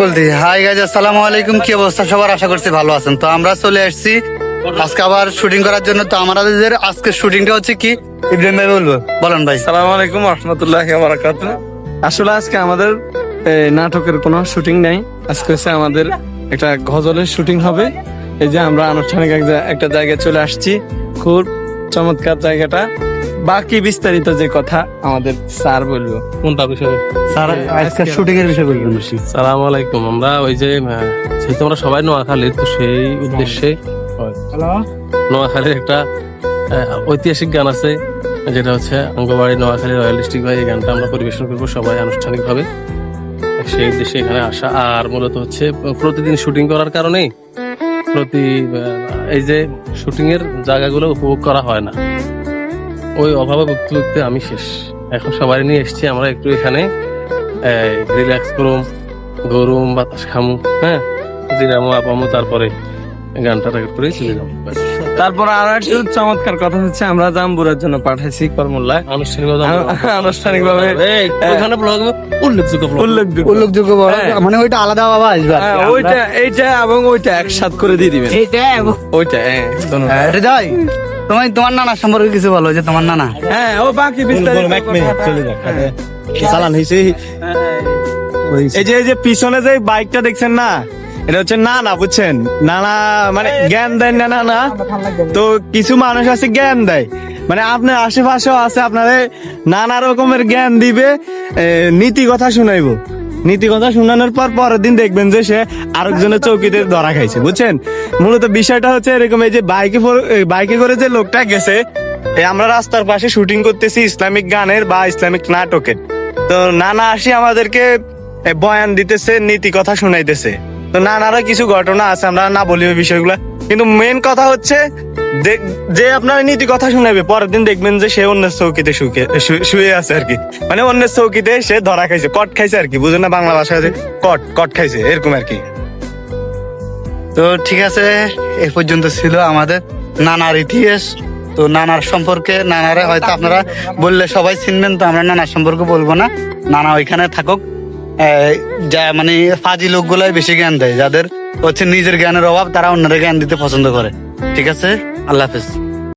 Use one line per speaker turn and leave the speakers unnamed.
বলতে hi guys আসসালামু আলাইকুম। কি অবস্থা? সবার আশা করছি ভালো আছেন। তো আমরা চলে আসছি। আজকে আবার শুটিং করার জন্য। তো আমাদের আজকে শুটিংটা হচ্ছে কি? ইব্রাহিম ভাই বলব। বলেন ভাই।
সালাম আলাইকুম রহমতুল্লাহ বারাকাত আসলে আজকে আমাদের নাটকের কোনো শুটিং নাই। আজকে হচ্ছে আমাদের একটা গজলের শুটিং হবে। এই যে আমরা আনুষ্ঠানিক একটা জায়গায় চলে আসছি। খুব চমৎকার জায়গাটা। বাকি বিস্তারিত যে কথা আমাদের স্যার বলব।
কোনটা বিষয়?
স্যার আজকে শুটিং এর বিষয়ে বলবেন
সালাম আলাইকুম। আমরা ওই যে যেহেতু আমরা সবাই নোয়াখালীর তো সেই উদ্দেশ্যে নোয়াখালীর একটা ঐতিহাসিক গান আছে যেটা হচ্ছে অঙ্গবাড়ি নোয়াখালী রয়্যাল ডিস্ট্রিক্ট ভাই। এই গানটা আমরা পরিবেশন করব সবাই আনুষ্ঠানিকভাবে। সেই উদ্দেশ্যে এখানে আসা। আর মূলত হচ্ছে প্রতিদিন শুটিং করার কারণে প্রতি এই যে শুটিং এর জায়গাগুলো উপভোগ করা হয় না। ওই অভাবে ভুগতে ভুগতে আমি শেষ। এখন সবাই নিয়ে এসেছি আমরা একটু এখানে রিল্যাক্স করুম গরুম বাতাস খামু হ্যাঁ? জিরামু আপামু তারপরে গানটা রেকর্ড করে চলে যাব।
তারপর আরও একটা চমৎকার কথা হচ্ছে আমরা জাম্বুরের জন্য পাঠাইছি করমুল্লায়।
আনুষ্ঠানিকভাবে
আনুষ্ঠানিক ভাবে
এই, ওখানে ব্লগ উল্লেখযোগ্য
উল্লেখযোগ্য।
উল্লেখযোগ্য
হ্যাঁ।
মানে ওইটা আলাদা বাবা আসবে।
হ্যাঁ, ওইটা এইটা এবং ওইটা একসাথ করে দিয়ে দিবেন। ওইটা হ্যাঁ।
হ্যাঁ, হৃদয় তোমার তোমার নানা সম্পর্কে কিছু বলো যে তোমার নানা।
হ্যাঁ ও বাকি বিস্তারিত হ্যাঁ।
চালান এই যে এই যে পিছনে যে বাইকটা দেখছেন না এটা হচ্ছে না না বুঝছেন? নানা মানে জ্ঞান দেন না না না। তো কিছু মানুষ আছে জ্ঞান দেয়। মানে আপনার আশেপাশেও আছে আপনারে নানা রকমের জ্ঞান দিবে নীতি কথা শুনাইবো। নীতি কথা শোনানোর পর পরের দিন দেখবেন যে সে আরেকজনের চৌকিতে ধরা খাইছে, বুঝছেন? মূলত বিষয়টা হচ্ছে এরকম এই যে বাইকে বাইকে করে যে লোকটা গেছে আমরা রাস্তার পাশে শুটিং করতেছি ইসলামিক গানের বা ইসলামিক নাটকের। তো নানা আসি আমাদেরকে বয়ান দিতেছে, নীতি কথা শুনাইতেছে। তো নানারও কিছু ঘটনা আছে, আমরা না বলি বিষয়গুলো। কিন্তু মেন কথা হচ্ছে, যে- আপনার নীতি কথা শুনাইবে, পরের দিন দেখবেন যে সে অন্যের চৌকিতে শুয়ে আছে আর কি। মানে অন্যের চৌকিতে সে ধরা খাইছে, কট খাইছে আর কি, বুঝেন না বাংলা ভাষায় যে কট কট খাইছে, এরকম আর কি।
তো ঠিক আছে, এ পর্যন্ত ছিল আমাদের নানার ইতিহাস। তো নানার সম্পর্কে, নানারে হয়তো আপনারা বললে সবাই চিনবেন, তো আমরা নানার সম্পর্কে বলব না। নানা ওইখানে থাকুক। যা মানে ফাজি লোকগুলাই বেশি জ্ঞান দেয়, যাদের হচ্ছে নিজের জ্ঞানের অভাব তারা অন্যের জ্ঞান দিতে পছন্দ করে। ঠিক আছে? আল্লাহ হাফেজ।